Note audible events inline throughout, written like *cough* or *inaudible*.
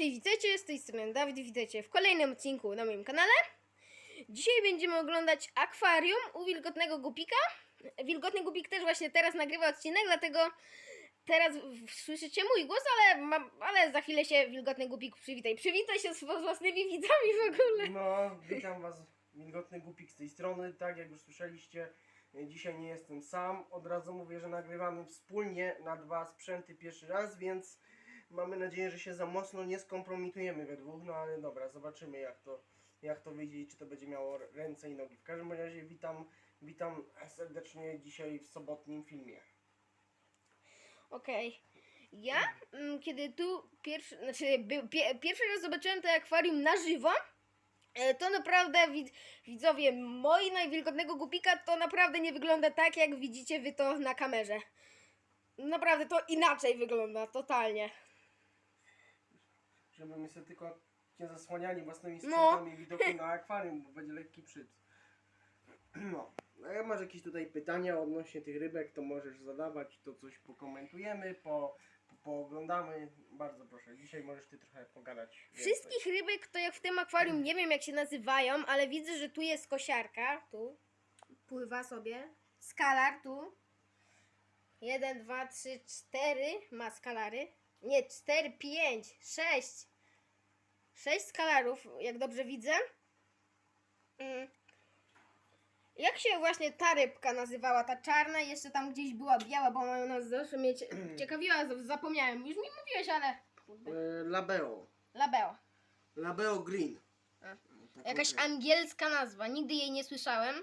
Cześć, witajcie, z tej strony Dawid, witajcie w kolejnym odcinku na moim kanale. Dzisiaj będziemy oglądać akwarium u Wilgotnego Gupika. Wilgotny Gupik też właśnie teraz nagrywa odcinek, dlatego teraz słyszycie mój głos, ale, ale za chwilę się Wilgotny Gupik przywitaj. Przywitaj się z własnymi widzami w ogóle. No, witam Was, wilgotny głupik z tej strony. Tak jak już słyszeliście, e, dzisiaj nie jestem sam. Od razu mówię, że nagrywamy wspólnie na dwa sprzęty pierwszy raz, więc mamy nadzieję, że się za mocno nie skompromitujemy we dwóch. No ale dobra, zobaczymy jak to, jak to wyjdzie i czy to będzie miało ręce i nogi. W każdym razie witam, witam serdecznie dzisiaj w sobotnim filmie. Okej. Ja, mm, kiedy tu pierwszy, znaczy pierwszy raz zobaczyłem to akwarium na żywo, e, to naprawdę wid, widzowie moi najwilgotnego gupika to naprawdę nie wygląda tak, jak widzicie wy to na kamerze. Naprawdę to inaczej wygląda, totalnie. Żeby my sobie tylko nie zasłaniali własnymi No. sprzętami widoku na akwarium, bo będzie lekki przyc. *clears throat* No, a jak masz jakieś tutaj pytania odnośnie tych rybek, to możesz zadawać, to coś pokomentujemy, po, po, pooglądamy. Bardzo proszę, dzisiaj możesz ty trochę pogadać. Wszystkich rybek to jak w tym akwarium, nie wiem jak się nazywają, ale widzę, że tu jest kosiarka, tu pływa sobie, skalar tu. Jeden, dwa, trzy, cztery ma skalary. Nie, cztery, pięć, sześć. Sześć skalarów, jak dobrze widzę. Mm. Jak się właśnie ta rybka nazywała, ta czarna, jeszcze tam gdzieś była biała, bo mają nas zawsze mieć ciekawiła, zapomniałem. Już mi mówiłeś, ale... E, Labeo. Labeo. Labeo Green. A. Tak Jakaś angielska nazwa, nigdy jej nie słyszałem.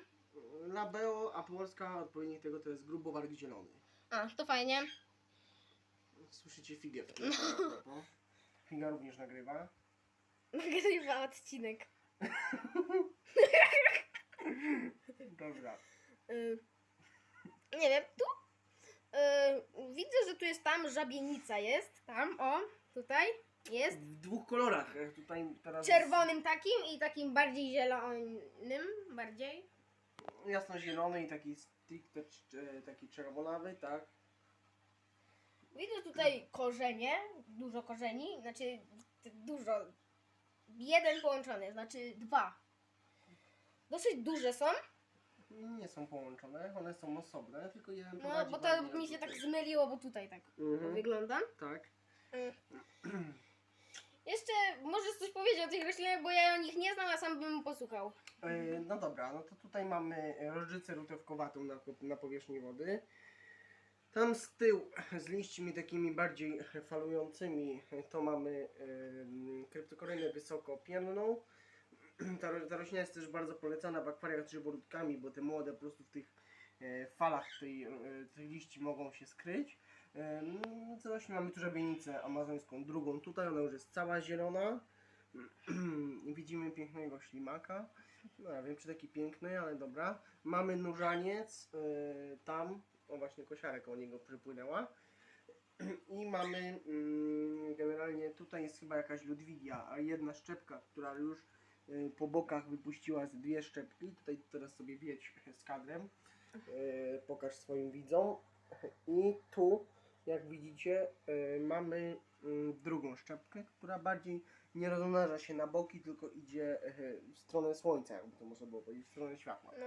Labeo, a polska odpowiednik tego to jest grubowarg zielony. A, to fajnie. Słyszycie figę no. Figa również nagrywa. Nagrywa odcinek. Dobra. Y, nie wiem, tu y, widzę, że tu jest tam żabienica jest. Tam, o, tutaj jest. W dwóch kolorach. e, Tutaj teraz Czerwonym takim i takim bardziej zielonym, bardziej. jasno-zielony i taki stricte cz- taki czerwonawy, tak? Widzę tutaj korzenie, dużo korzeni, znaczy dużo. Jeden połączony, znaczy dwa. Dosyć duże są. Nie są połączone, one są osobne, tylko jeden No, prowadzi bo to bardziej mi się tak zmyliło, bo tutaj tak Mhm. wygląda. Tak. *clears throat* Jeszcze możesz coś powiedzieć o tych roślinach, bo ja o nich nie znam, a sam bym posłuchał. E, No dobra, no to tutaj mamy rożyczę rutewkowatą na, na powierzchni wody. Tam z tyłu, *clears throat* z liśćmi takimi bardziej falującymi, to mamy e, kryptokorynę wysokopienną. *clears throat* Ta, ta roślina jest też bardzo polecana w akwariach z żyworódkami, bo te młode po prostu w tych e, falach tej, e, tych liści mogą się skryć. E, no, co właśnie mamy tu żabienicę amazońską, drugą tutaj, ona już jest cała zielona. *clears throat* Widzimy pięknego ślimaka. No ja wiem czy taki piękny, ale dobra. Mamy nóżaniec y, tam, o właśnie kosiarek koło niego przypłynęła. *clears throat* I mamy mm, generalnie tutaj jest chyba jakaś Ludwigia, a jedna szczepka, która już y, po bokach wypuściła z dwie szczepki. Tutaj teraz sobie wiedź z kadrem. Y, pokaż swoim widzom. I tu, jak widzicie, y, mamy y, drugą szczepkę, która bardziej nie rozmnaża się na boki, tylko idzie w stronę słońca, jakby to można było powiedzieć, w stronę światła. No.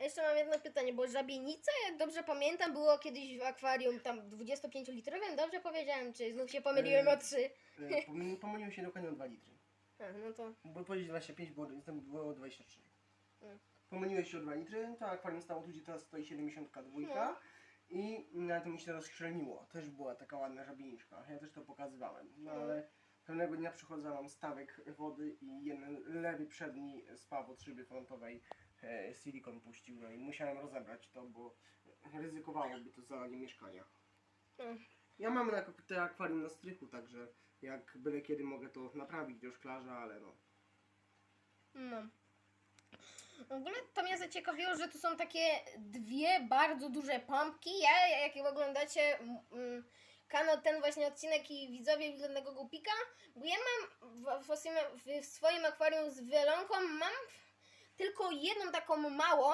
Jeszcze mam jedno pytanie, bo żabienica, jak dobrze pamiętam, było kiedyś w akwarium tam 25-litrowym, dobrze powiedziałem, czy znów się pomyliłem o 3? E, *laughs* pomyli- Pomyliłem się dokładnie o 2 litry. A, no to... Bo powiedzieć 25, bo jestem było 23. Mm. Pomyliłeś się o 2 litry, to akwarium stało tu, gdzie teraz stoi 72 No. i na to mi się rozszczelniło. Też była taka ładna żabieniczka, ja też to pokazywałem. No Mm. ale pewnego dnia przychodzę, mam stawek wody i jeden lewy przedni spaw od szyby frontowej e, silikon puścił, no i musiałem rozebrać to, bo ryzykowałoby to zalanie mieszkania. Mm. Ja mam na te akwarium na strychu, także jak byle kiedy mogę to naprawić do szklarza, ale no. No. W ogóle to mnie zaciekawiło, że tu są takie dwie bardzo duże pompki. Ja, jak oglądacie mm, kanał, ten właśnie odcinek i widzowie Wilgotnego Głupika, bo ja mam w, w, w swoim akwarium z wielonką, mam tylko jedną taką małą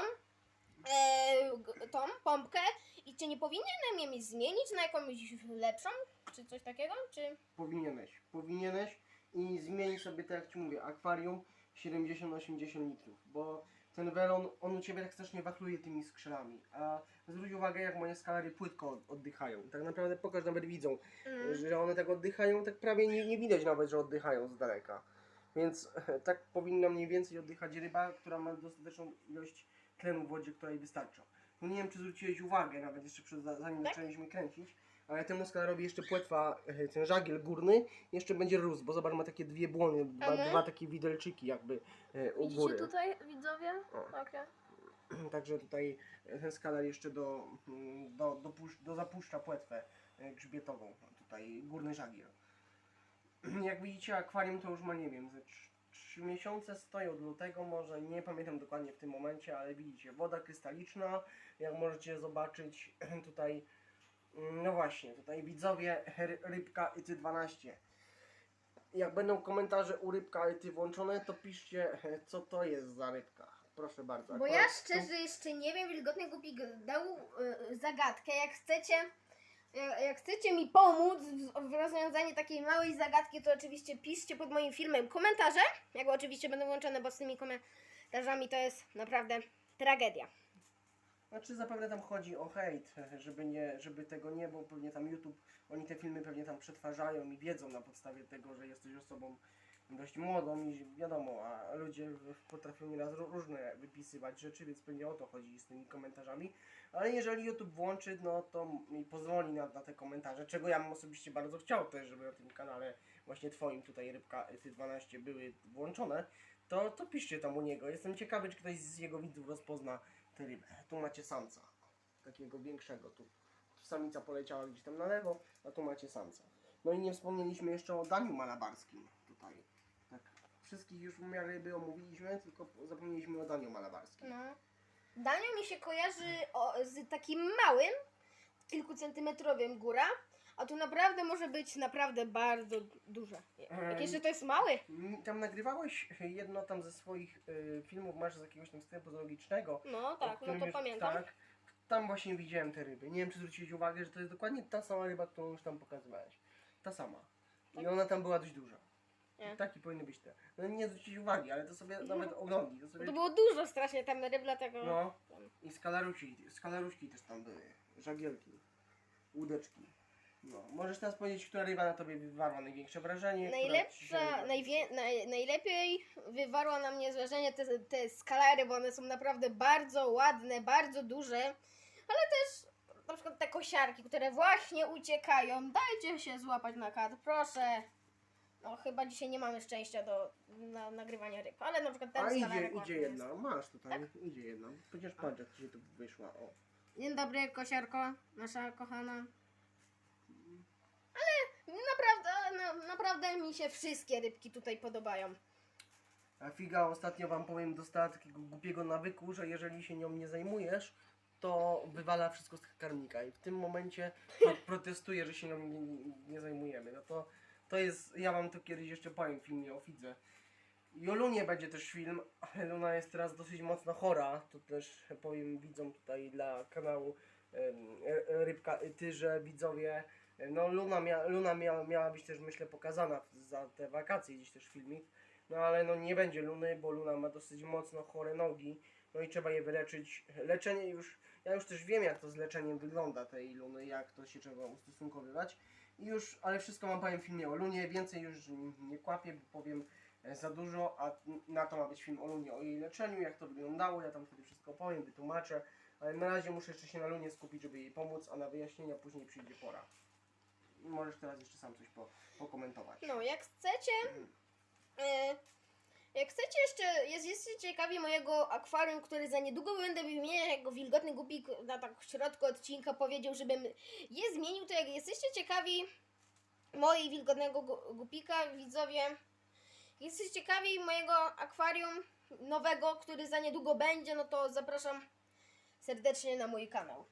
e, tą pompkę i czy nie powinienem jej zmienić na jakąś lepszą, czy coś takiego, czy... Powinieneś, powinieneś. i zmień sobie, tak jak Ci mówię, akwarium 70-80 litrów, bo ten welon, on u Ciebie tak strasznie wachluje tymi skrzelami, a zwróć uwagę jak moje skalary płytko od- oddychają. Tak naprawdę pokaż, nawet widzą, Mm. że one tak oddychają, tak prawie nie, nie widać nawet, że oddychają z daleka. Więc *laughs* tak powinna mniej więcej oddychać ryba, która ma dostateczną ilość tlenu w wodzie, która jej wystarcza. No nie wiem, czy zwróciłeś uwagę, nawet jeszcze przed, zanim Tak? zaczęliśmy kręcić, ale temu skalarowi jeszcze płetwa, e, ten żagiel górny, jeszcze będzie rósł, bo zobacz, ma takie dwie błony, dwa, Mhm. dwa takie widelczyki jakby e, u Widzicie góry. tutaj, widzowie? Okej. *clears throat* Także tutaj e, ten skalar jeszcze do, mm, do, do, do zapuszcza płetwę e, grzbietową, tutaj górny żagiel. *clears throat* Jak widzicie akwarium to już ma nie wiem, ze 3 miesiące stoi od lutego może, nie pamiętam dokładnie w tym momencie, ale widzicie, woda krystaliczna, jak możecie zobaczyć *clears throat* tutaj, mm, no właśnie, tutaj widzowie ry- rybka YT12. Jak będą komentarze u rybka YT włączone, to piszcie *clears throat* co to jest za rybka. Proszę bardzo. Bo ja szczerze jeszcze nie wiem, Wilgotny Gupik dał y, zagadkę. Jak chcecie, jak, chcecie mi pomóc w, rozwiązaniu takiej małej zagadki, to oczywiście piszcie pod moim filmem komentarze. Jak oczywiście będą włączone, bo z tymi komentarzami to jest naprawdę tragedia. Znaczy zapewne tam chodzi o hejt, żeby nie, żeby tego nie, bo pewnie tam YouTube, oni te filmy pewnie tam przetwarzają i wiedzą na podstawie tego, że jesteś osobą dość młodą i wiadomo, a ludzie potrafią nieraz ró- różne wypisywać rzeczy, więc pewnie o to chodzi z tymi komentarzami. Ale jeżeli YouTube włączy, no to mi pozwoli na, na te komentarze, czego ja bym osobiście bardzo chciał też, żeby na tym kanale właśnie twoim tutaj Rybka Ty 12 były włączone, to, to piszcie tam u niego. Jestem ciekawy, czy ktoś z jego widzów rozpozna tę rybę. Tu macie samca, takiego większego. Tu, tu samica poleciała gdzieś tam na lewo, a tu macie samca. No i nie wspomnieliśmy jeszcze o daniu malabarskim wszystkich już w miarę ryby omówiliśmy, tylko zapomnieliśmy o daniu malabarskim. No. Danio mi się kojarzy o, z takim małym, kilkucentymetrowym góra, a tu naprawdę może być naprawdę bardzo duże. Jak jeszcze to jest mały. Mm, Tam nagrywałeś jedno tam ze swoich y, filmów, masz z jakiegoś tam sklepu zoologicznego. No o tak, no którym to już- pamiętam. Tak, tam właśnie widziałem te ryby. Nie wiem, czy zwróciłeś uwagę, że to jest dokładnie ta sama ryba, którą już tam pokazywałeś. Ta sama. I Tak? ona tam była dość duża. Nie. I Takie powinny być te. No nie zwrócić uwagi, ale to sobie nawet oglądnij. To sobie... to było dużo strasznie tam ryb, dlatego... No. I skalarusi, skalaruszki też tam były. Żagielki. Łódeczki. No. Możesz teraz powiedzieć, która ryba na tobie wywarła największe wrażenie? Najlepsza, najwie, naj, najlepiej wywarło na mnie wrażenie te, te skalary, bo one są naprawdę bardzo ładne, bardzo duże, ale też na przykład te kosiarki, które właśnie uciekają. Dajcie się złapać na kadr, proszę. No chyba dzisiaj nie mamy szczęścia do na, nagrywania ryb, ale na przykład ten A idzie, idzie jedna, masz tutaj, idzie jedna. Chociaż patrz jak ci tu wyszła, o. Dzień dobry, kosiarko, nasza kochana. Ale naprawdę, no, naprawdę mi się wszystkie rybki tutaj podobają. A figa ostatnio wam powiem dostała takiego głupiego nawyku, że jeżeli się nią nie zajmujesz, to wywala wszystko z karmnika i w tym momencie pro *laughs* protestuje, że się nią nie, nie zajmujemy. No to, to jest, ja wam to kiedyś jeszcze powiem w filmie o fidze. I o Lunie będzie też film, ale Luna jest teraz dosyć mocno chora, to też powiem widzom tutaj dla kanału e, Rybka Ty, że widzowie, no Luna, mia, Luna mia, miała być też myślę pokazana za te wakacje gdzieś też filmik, no ale no nie będzie Luny, bo Luna ma dosyć mocno chore nogi, no i trzeba je wyleczyć. Leczenie już, ja już też wiem jak to z leczeniem wygląda tej Luny, jak to się trzeba ustosunkowywać. I już, ale wszystko mam powiem w filmie o Lunie, więcej już nie kłapię, bo powiem e, za dużo, a na to ma być film o Lunie, o jej leczeniu, jak to wyglądało, ja tam wtedy wszystko powiem, wytłumaczę, ale na razie muszę jeszcze się na Lunie skupić, żeby jej pomóc, a na wyjaśnienia później przyjdzie pora. Możesz teraz jeszcze sam coś po, pokomentować. No, jak chcecie, e, jak chcecie jeszcze, jest, jesteście ciekawi mojego akwarium, który za niedługo będę wymieniać, jako wilgotny gupik na tak w środku odcinka powiedział, żebym je zmienił, to jak jesteście ciekawi mojej wilgotnego gupika, widzowie, jesteście ciekawi mojego akwarium nowego, który za niedługo będzie, no to zapraszam serdecznie na mój kanał.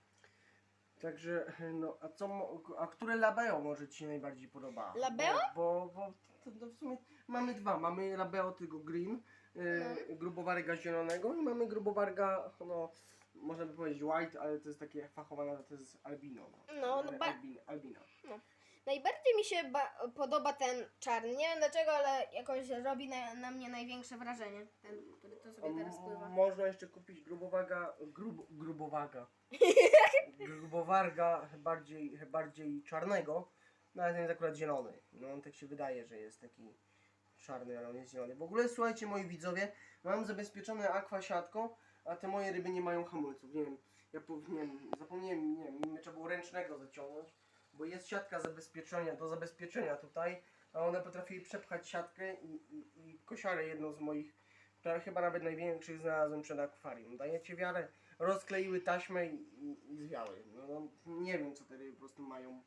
Także, no, a co, mo- a które labeo może Ci się najbardziej podoba? Labeo? Bo, bo, bo to, to w sumie mamy dwa. Mamy labeo tego green, y, grubowarga zielonego i mamy grubowarga, no, można by powiedzieć white, ale to jest takie fachowa nazwa, to jest albino. No, no E, ba- albin, albina. Najbardziej mi się ba- podoba ten czarny. Nie wiem dlaczego, ale jakoś robi na, na mnie największe wrażenie. Ten, który to sobie teraz pływa. Można jeszcze kupić grubowaga, grub, grubowaga, *laughs* grubowarga bardziej, bardziej czarnego, no ale ten jest akurat zielony. No on tak się wydaje, że jest taki czarny, ale on jest zielony. W ogóle słuchajcie moi widzowie, mam zabezpieczone aqua siatką, a te moje ryby nie mają hamulców. Nie wiem, ja powinien, zapomniałem, nie wiem, trzeba było ręcznego zaciągnąć, bo jest siatka zabezpieczenia, do zabezpieczenia tutaj, a one potrafiły przepchać siatkę i, i, i kosiarę jedną z moich prawie chyba nawet największych znalazłem przed akwarium. Dajecie wiarę, rozkleiły taśmę i, i, i zwiały. No, no, nie wiem co te ryby po prostu mają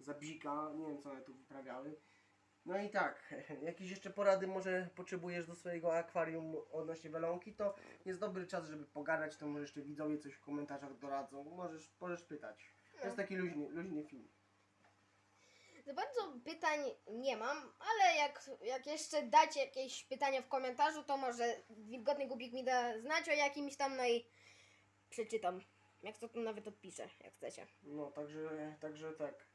za bzika, nie wiem co one tu wyprawiały. No i tak, *laughs* jakieś jeszcze porady może potrzebujesz do swojego akwarium odnośnie welonki, to jest dobry czas, żeby pogadać, to może jeszcze widzowie coś w komentarzach doradzą, możesz, możesz pytać. To jest taki luźny, luźny film. Za bardzo pytań nie mam, ale jak, jak jeszcze dacie jakieś pytania w komentarzu, to może wilgotny gubik mi da znać o jakimś tam, no i przeczytam. Jak to tu nawet odpiszę, jak chcecie. No, także, także tak.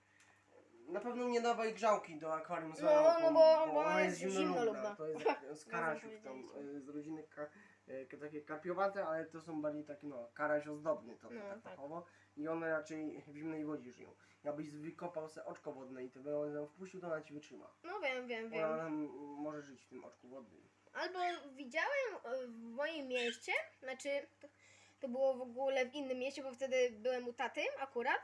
Na pewno nie dawaj grzałki do akwarium z No, welonką, no bo- bo ona jest zimnolubna. To jest *laughs* z karasiów tam, e, z rodziny ka, e, takie karpiowate, ale to są bardziej takie, no, karaś ozdobny to, to No, tak tak. fachowo. I one raczej w zimnej wodzie żyją. Jakbyś wykopał se oczko wodne i to welon wpuścił, to ona ci wytrzyma. No wiem, wiem, Ona wiem. tam może żyć w tym oczku wodnym. Albo widziałem e, w moim mieście, znaczy to, to było w ogóle w innym mieście, bo wtedy byłem u taty akurat,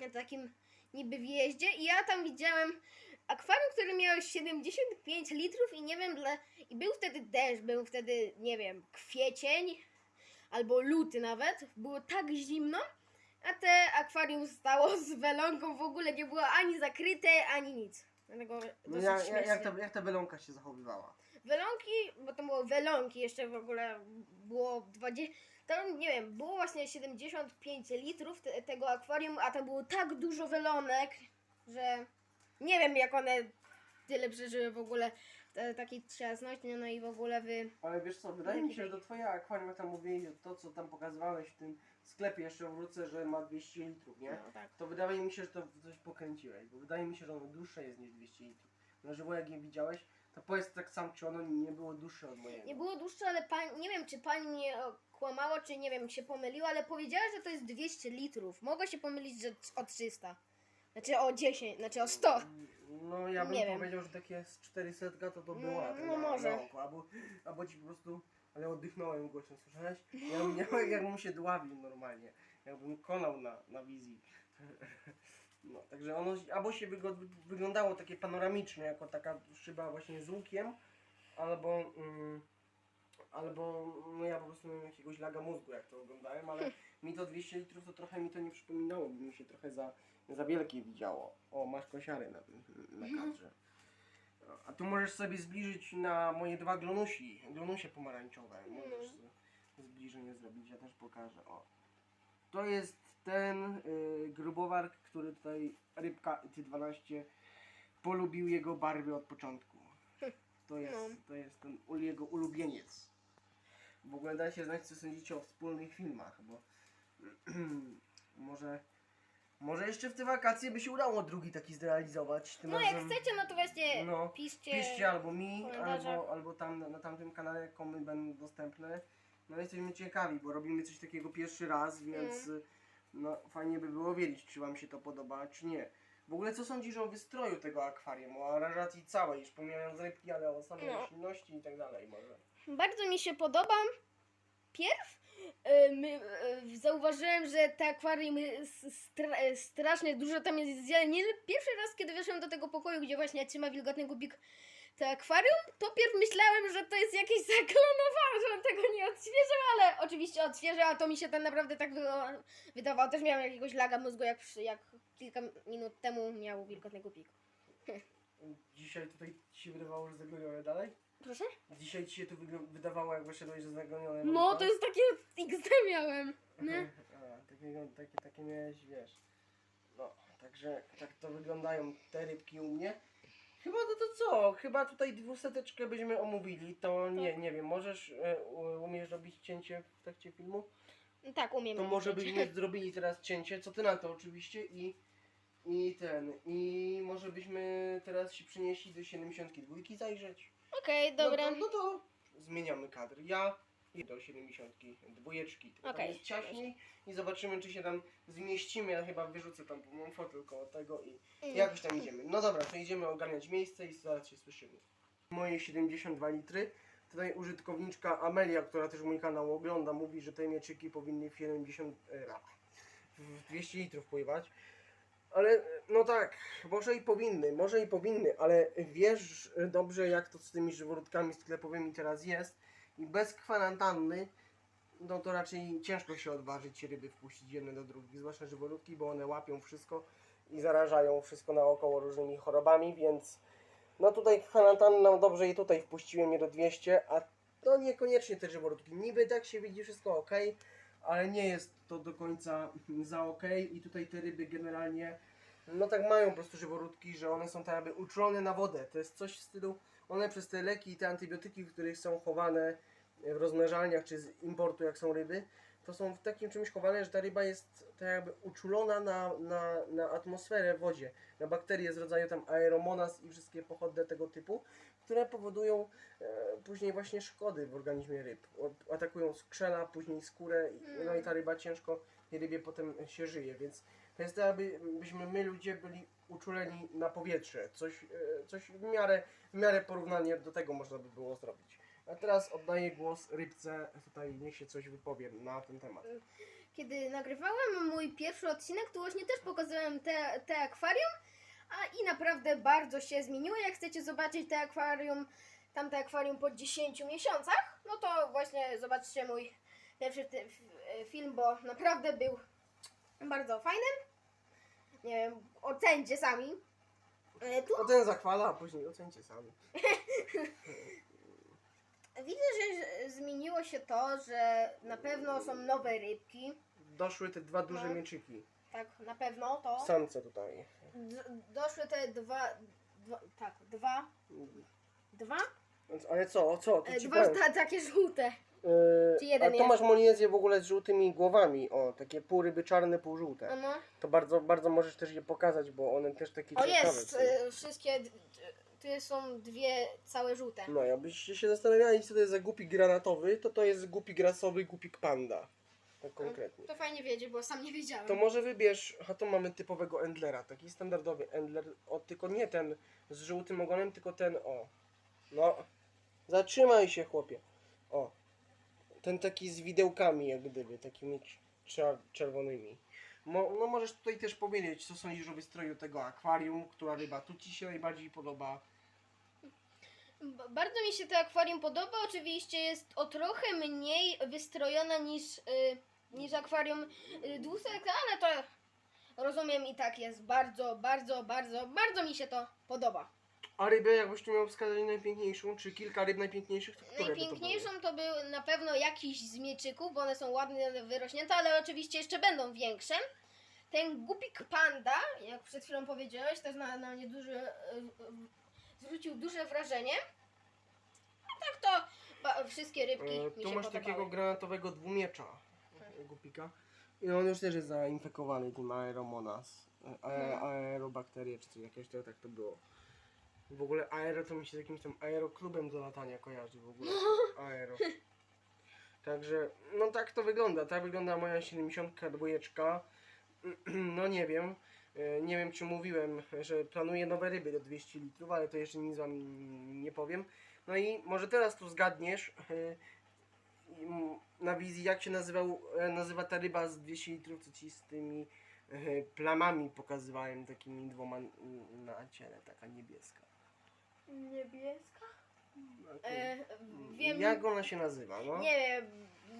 na takim niby wjeździe i ja tam widziałem akwarium, które miało 75 litrów i nie wiem dla... i był wtedy deszcz, był wtedy, nie wiem, kwiecień albo luty nawet, było tak zimno, a te akwarium stało z welonką, w ogóle nie było ani zakryte, ani nic. Dlatego No dosyć ja, ja, jak, ta, jak ta welonka się zachowywała? Welonki, bo to było welonki jeszcze w ogóle było 20, tam nie wiem, było właśnie 75 litrów te, tego akwarium, a tam było tak dużo welonek, że nie wiem jak one tyle przeżyły w ogóle te, takiej trzasności, no i w ogóle wy... Ale wiesz co, wydaje mi się, że do twoja akwarium jak tam mówili, to co tam pokazywałeś w tym sklepie, jeszcze wrócę, że ma 200 litrów, nie? No, tak. To wydaje mi się, że to coś pokręciłeś, bo wydaje mi się, że ono dłuższe jest niż 200 litrów. Na żywo jak je widziałeś, to powiedz tak sam, czy ono nie było dłuższe od mojego. Nie było dłuższe, ale pani, nie wiem czy pani mnie kłamała, czy nie wiem, się pomyliła, ale powiedziała, że to jest 200 litrów. Mogła się pomylić, że o 300. Znaczy o 10, znaczy o 100. No ja bym Nie wiem. powiedział, że takie z 400 to to No, była. no może. albo, albo ci po prostu, ale oddychnąłem głośno, słyszałeś? Ja bym, ja, jakbym się dławił normalnie, jakbym konał na, na wizji. No, także ono albo się wyglądało takie panoramicznie, jako taka szyba właśnie z łukiem, albo, mm, albo no ja po prostu miałem jakiegoś laga mózgu, jak to oglądałem, ale mi to 200 litrów to trochę mi to nie przypominało, bo mi się trochę za, za wielkie widziało. O, masz kosiary na, na kadrze. A tu możesz sobie zbliżyć na moje dwa glonusi, glonusie pomarańczowe. Możesz sobie zbliżenie zrobić, ja też pokażę. O. To jest ten y, grubowark, który tutaj rybka Ty12 polubił jego barwy od początku. To jest, No. to jest ten ul- jego ulubieniec. W ogóle dajcie znać, co sądzicie o wspólnych filmach, bo *clears throat* może, może jeszcze w te wakacje by się udało drugi taki zrealizować. Tym No jak razem- chcecie, no to właśnie no, piszcie. Piszcie albo mi, albo, albo tam na, na tamtym kanale komy będą dostępne. No jesteśmy ciekawi, bo robimy coś takiego pierwszy raz, więc y, no fajnie by było wiedzieć, czy wam się to podoba, czy nie. W ogóle co sądzisz o wystroju tego akwarium, o aranżacji całej, już pomijając rybki, ale o samej No. roślinności i tak dalej może. Bardzo mi się podoba. Pierw y, y, zauważyłem, że te akwarium jest stra, y, strasznie dużo tam jest zieleni. Pierwszy raz, kiedy weszłem do tego pokoju, gdzie właśnie trzyma wilgotny gubik to akwarium, to pierw myślałem, że to jest jakieś *laughs* zaklonowane, że on tego nie odświeżył, ale oczywiście odświeżył, a to mi się tak naprawdę tak wy- wydawało. Też miałem jakiegoś laga mózgu, jak, jak kilka minut temu miał wilgotny gubik. *laughs* Dzisiaj tutaj ci się wydawało, że zagonione dalej? Proszę? Dzisiaj ci się tu wygl- wydawało, jak wyszedłeś, że zagonione No, dalej? to jest takie XD miałem. Nie? *laughs* A, takiego, takie, takie miałeś, wiesz. No, także tak to wyglądają te rybki u mnie. Chyba no to co? Chyba tutaj dwuseteczkę byśmy omówili. To nie, nie wiem, możesz, e, u- umiesz robić cięcie w trakcie filmu? Tak, umiem. To może mówić. byśmy zrobili teraz cięcie. Co ty na to oczywiście i I ten, i może byśmy teraz się przenieśli do 72 zajrzeć. Okej, dobra. No, to- no to zmieniamy kadr. Ja i do 72. Tylko Okej, tam jest ciaśniej i zobaczymy, czy się tam zmieścimy. Ja chyba wyrzucę tam mam fotel koło tego i Mm. jakoś tam idziemy. No dobra, to idziemy ogarniać miejsce i zaraz się słyszymy. Moje 72 litry. Tutaj użytkowniczka Amelia, która też mój kanał ogląda, mówi, że te mieczyki powinny w 70, e, w 200 litrów pływać. Ale no tak, może i powinny, może i powinny, ale wiesz dobrze jak to z tymi żyworódkami sklepowymi teraz jest bez kwarantanny no to raczej ciężko się odważyć ryby wpuścić jedne do drugich, zwłaszcza żyworódki, bo one łapią wszystko i zarażają wszystko naokoło różnymi chorobami, więc no tutaj kwarantanny nam dobrze i tutaj wpuściłem je do 200, a to niekoniecznie te żyworódki. Niby tak się widzi wszystko ok, ale nie jest to do końca za ok i tutaj te ryby generalnie no tak mają po prostu żyworódki, że one są tak jakby uczulone na wodę. To jest coś w stylu, one przez te leki i te antybiotyki, w których są chowane w rozmnażalniach czy z importu jak są ryby, to są w takim czymś chowane, że ta ryba jest tak jakby uczulona na, na, na atmosferę w wodzie, na bakterie z rodzaju tam aeromonas i wszystkie pochodne tego typu, które powodują e, później właśnie szkody w organizmie ryb. Atakują skrzela, później skórę, i- no i ta ryba ciężko tej rybie potem się żyje, więc to jest tak jakby byśmy my ludzie byli uczuleni na powietrze. Coś, e, coś w miarę, w miarę porównanie do tego można by było zrobić. A teraz oddaję głos rybce, tutaj niech się coś wypowie na ten temat. Kiedy nagrywałem mój pierwszy odcinek, to właśnie też pokazałem te, te akwarium, a i naprawdę bardzo się zmieniło. Jak chcecie zobaczyć te akwarium, tamte akwarium po 10 miesiącach, no to właśnie zobaczcie mój pierwszy f- film, bo naprawdę był bardzo fajny. Nie wiem, ocencie sami. E, Tu O ten zachwala, a później ocencie sami. *laughs* widzę, że zmieniło się to, że na pewno są nowe rybki. Doszły te dwa duże No. mieczyki. Tak, na pewno to. Samce tutaj. D- doszły te dwa, dwa tak, dwa, dwa? Więc, ale co, co? To E, ci Dwa powiem. ta, takie żółte. Yy, Czy jeden a to jest? masz moniezję w ogóle z żółtymi głowami. O, takie pół ryby czarne, pół żółte. No. To bardzo, bardzo możesz też je pokazać, bo one też takie O ciekawe jest, są. e, wszystkie, d- tu są dwie całe żółte. No, jakbyście się zastanawiali, co to jest za gupik granatowy, to to jest gupik grasowy, gupik panda. Tak konkretnie. To fajnie wiedzieć, bo sam nie wiedziałem. To może wybierz, a tu mamy typowego Endlera, taki standardowy Endler, o, tylko nie ten z żółtym ogonem, tylko ten, o. No, zatrzymaj się chłopie. O, ten taki z widełkami jak gdyby, takimi czer czerwonymi. Mo, no możesz tutaj też powiedzieć, co sądzisz o wystroju tego akwarium, która ryba tu Ci się najbardziej podoba. B- Bardzo mi się to akwarium podoba. Oczywiście jest o trochę mniej wystrojona niż, y, niż akwarium y, dwusek, ale to rozumiem i tak jest bardzo, bardzo, bardzo, bardzo mi się to podoba. A rybę, jakbyś tu miał wskazać najpiękniejszą, czy kilka ryb najpiękniejszych, to które by to? Najpiękniejszą to był na pewno jakiś z mieczyków, bo one są ładnie wyrośnięte, ale oczywiście jeszcze będą większe. Ten gupik panda, jak przed chwilą powiedziałeś, też na, na mnie duże, e, e, zwrócił duże wrażenie. A tak to ba, wszystkie rybki E, mi tu się masz podobały. takiego granatowego dwumiecza e, gupika. I on już też jest zainfekowany tym aeromonas. e, Mhm. aerobakterie czy coś jakieś, to tak to było. W ogóle aero to mi się z jakimś tam aeroklubem do latania kojarzy w ogóle. *laughs* Aero. Także, no tak to wygląda. Tak wygląda moja 72. *clears throat* No nie wiem. E, Nie wiem, czy mówiłem, że planuję nowe ryby do 200 litrów, ale to jeszcze nic wam nie powiem. No i może teraz tu zgadniesz e, na wizji, jak się nazywał, e, nazywa ta ryba z 200 litrów, co ci z tymi plamami pokazywałem, takimi dwoma na ciele, taka niebieska. Niebieska? Okej. E, wiem, Jak ona się nazywa, no? nie wiem,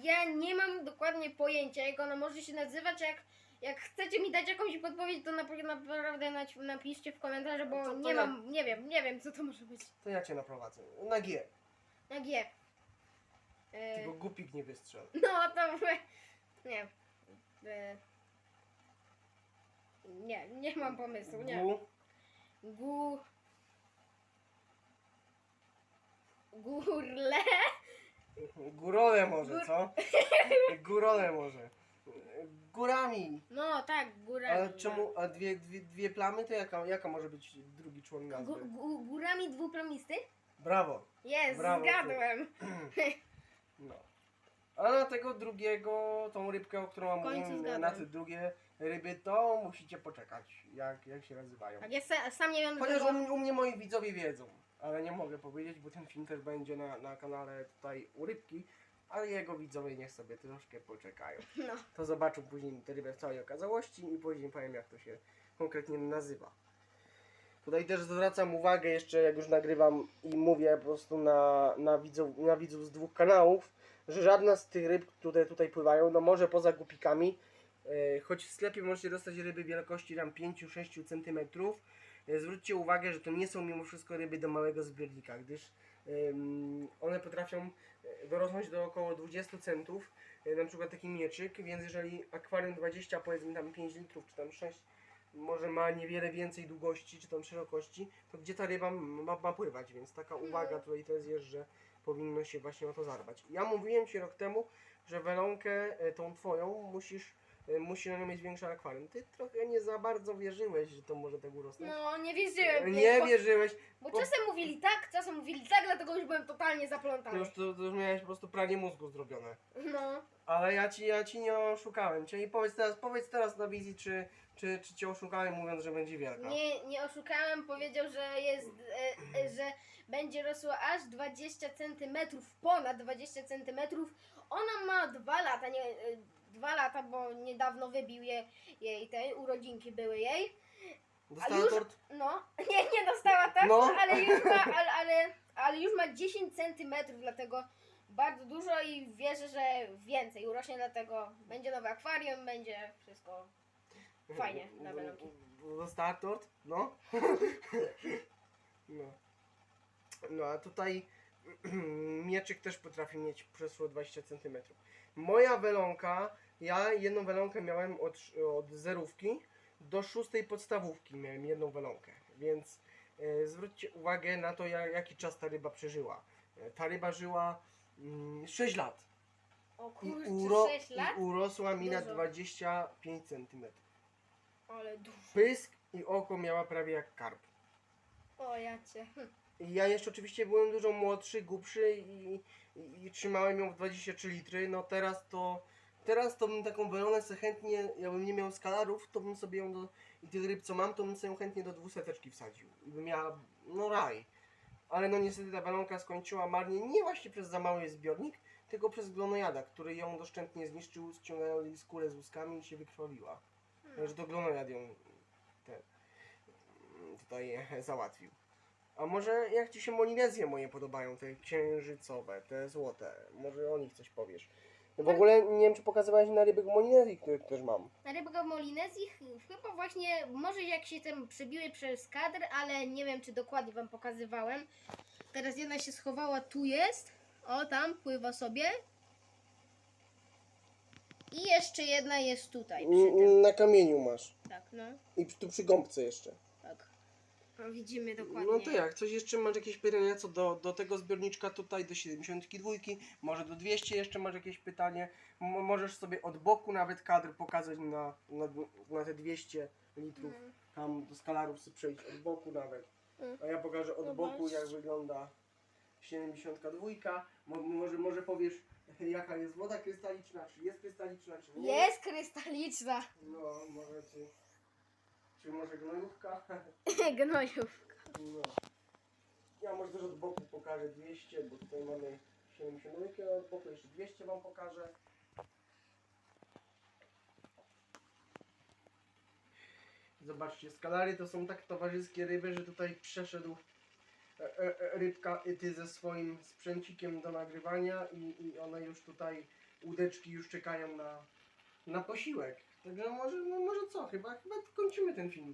ja nie mam dokładnie pojęcia, jak ona może się nazywać, jak, jak chcecie mi dać jakąś podpowiedź, to nap- naprawdę nać- napiszcie w komentarzu, bo to- to nie ja- mam, nie wiem, nie wiem co to może być. To ja cię naprowadzę. Na G. Na G. E, Tylko głupik nie wystrzela. no to nie. E, nie, nie mam pomysłu, nie. Gu, Gu... Gurle? górole może, co? *laughs* Górole może. Górami. No tak, górami. Ale czemu, a dwie, dwie, dwie plamy, to jaka, jaka może być drugi człon nazwy? Gó- gó- górami dwuplamisty? Brawo. Jest, Brawo, zgadłem. *clears throat* No. A na tego drugiego, tą rybkę, o którą W końcu mówiłem, zgadłem. na te drugie ryby, to musicie poczekać, jak, jak się nazywają. Tak, ja sa, sam nie wiem, Chociaż dlaczego- u, u mnie moi widzowie wiedzą, ale nie mogę powiedzieć, bo ten film też będzie na, na kanale tutaj u rybki, ale jego widzowie niech sobie troszkę poczekają. No. To zobaczą później tę rybę w całej okazałości i później powiem jak to się konkretnie nazywa. Tutaj też zwracam uwagę jeszcze, jak już nagrywam i mówię po prostu na, na, widzów, na widzów z dwóch kanałów, że żadna z tych ryb, które tutaj pływają, no może poza gupikami, e, choć w sklepie możecie dostać ryby wielkości tam 5-6 cm, zwróćcie uwagę, że to nie są mimo wszystko ryby do małego zbiornika, gdyż one potrafią e, dorosnąć do około 20 centów, e, na przykład taki mieczyk, więc jeżeli akwarium 20, powiedzmy tam 5 litrów, czy tam 6, może ma niewiele więcej długości, czy tam szerokości, to gdzie ta ryba ma, ma pływać, więc taka uwaga tutaj też jest, że powinno się właśnie o to zadbać. Ja mówiłem Ci rok temu, że welonkę e, tą Twoją musisz, e, musi na nią mieć większe akwarium. Ty trochę nie za bardzo wierzyłeś, że to może tak urosnąć. No, nie wierzyłem. nie bo, wierzyłeś, Bo bo- czasem mówili tak, czasem mówili tak, dlatego już byłem totalnie to zaplątany. już, to, to już miałeś po prostu pranie mózgu zrobione. No. Ale ja ci, ja ci nie oszukałem cię i powiedz teraz, powiedz teraz na wizji, czy, czy, czy cię oszukałem mówiąc, że będzie wielka. Nie, nie oszukałem, powiedział, że jest, e, e, że będzie rosła aż 20 cm, ponad 20 cm. Ona ma dwa lata, nie, e, dwa lata, bo niedawno wybił je, jej te urodzinki były jej. Dostała już- tort? No, *laughs* nie, nie dostała tak, No. ale, już ma, *laughs* ale, ale, ale już ma 10 cm, dlatego bardzo dużo i wierzę, że więcej urośnie, dlatego będzie nowe akwarium, będzie wszystko fajnie na. *laughs* Dostała tort? No. no. No a tutaj *clears throat* mieczyk też potrafi mieć przeszło 20 cm. Moja welonka, ja jedną welonkę miałem od, od zerówki do szóstej podstawówki miałem jedną welonkę, więc e, zwróćcie uwagę na to, jak, jaki czas ta ryba przeżyła. E, ta ryba żyła mm, 6 lat. O I, kurczę, uro, 6 lat? I urosła mi na Dużo. 25 cm. Ale dużo. Pysk i oko miała prawie jak karp. O ja cię. I ja jeszcze oczywiście byłem dużo młodszy, głupszy i, i, i trzymałem ją w 23 litry. No teraz to teraz to bym taką welonę sobie chętnie, jakbym nie miał skalarów, to bym sobie ją do, i tych ryb co mam, to bym sobie ją chętnie do dwuseteczki wsadził. I bym miała, no raj. Ale no niestety ta welonka skończyła marnie, nie właśnie przez za mały zbiornik, tylko przez glonojada, który ją doszczętnie zniszczył, ściągnął jej skórę z łuskami i się wykrwawiła. Że to glonojad ją te, tutaj załatwił. A może jak Ci się molinezje moje podobają, te księżycowe, te złote? Może o nich coś powiesz. W ogóle nie wiem, czy pokazywałeś na rybek molinezji, które też mam. Na rybę Molinezji ch- chyba właśnie, może jak się tam przebiły przez kadr, ale nie wiem czy dokładnie wam pokazywałem. Teraz jedna się schowała, tu jest. O, tam pływa sobie. I jeszcze jedna jest tutaj. Przy tym. Na kamieniu masz. Tak, no. I tu przy gąbce jeszcze. Widzimy dokładnie. No to jak, coś jeszcze masz jakieś pytania co do, do tego zbiorniczka tutaj, do 72, może do 200 jeszcze masz jakieś pytanie. M- możesz sobie od boku nawet kadr pokazać na, na, na te 200 litrów. Mm. Tam do skalarów sobie przejść od boku nawet. Mm. A ja pokażę od boku jak wygląda 72. Mo, może, może powiesz jaka jest woda krystaliczna, czy jest krystaliczna, czy nie. Jest krystaliczna. No, może czy, czy może gnojówka. *laughs* Gnojów. No. Ja może też od boku pokażę 200, bo tutaj mamy 72, a od boku jeszcze 200 Wam pokażę. Zobaczcie, skalary to są tak towarzyskie ryby, że tutaj przeszedł e, e, e, rybka ty ze swoim sprzęcikiem do nagrywania i, i one już tutaj, łódeczki już czekają na, na posiłek. Także może, no może co, chyba, chyba kończymy ten film.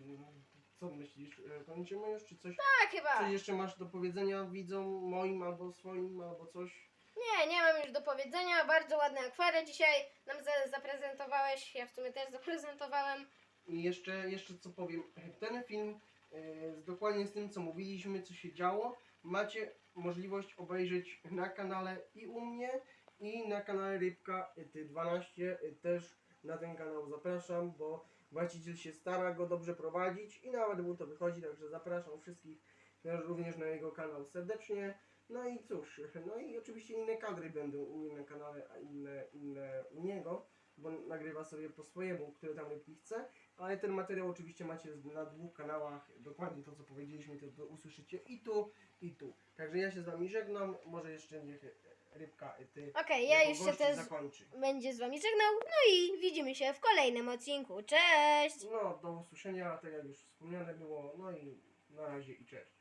Co myślisz? E, Kończymy już, czy coś? Tak chyba. Coś jeszcze masz do powiedzenia widzom moim albo swoim, albo coś? Nie, nie mam już do powiedzenia. Bardzo ładne akwary dzisiaj nam za- zaprezentowałeś. Ja w sumie też zaprezentowałem. I jeszcze, jeszcze co powiem, ten film e, z dokładnie z tym co mówiliśmy, co się działo, macie możliwość obejrzeć na kanale i u mnie i na kanale Rybka e, ty 12 e, też na ten kanał zapraszam, bo właściciel się stara go dobrze prowadzić i nawet mu to wychodzi, także zapraszam wszystkich również na jego kanał serdecznie. No i cóż, no i oczywiście inne kadry będą u mnie na kanale, a inne, inne u niego, bo nagrywa sobie po swojemu, które tam rybki chce, ale ten materiał oczywiście macie na dwóch kanałach, dokładnie to co powiedzieliśmy, to usłyszycie i tu, i tu. Także ja się z wami żegnam, może jeszcze niech rybka y, ty Okej, ja jako już się też zakończy. będzie z wami żegnał. No i widzimy się w kolejnym odcinku. Cześć! No, do usłyszenia, tak jak już wspomniane było, no i na razie i cześć.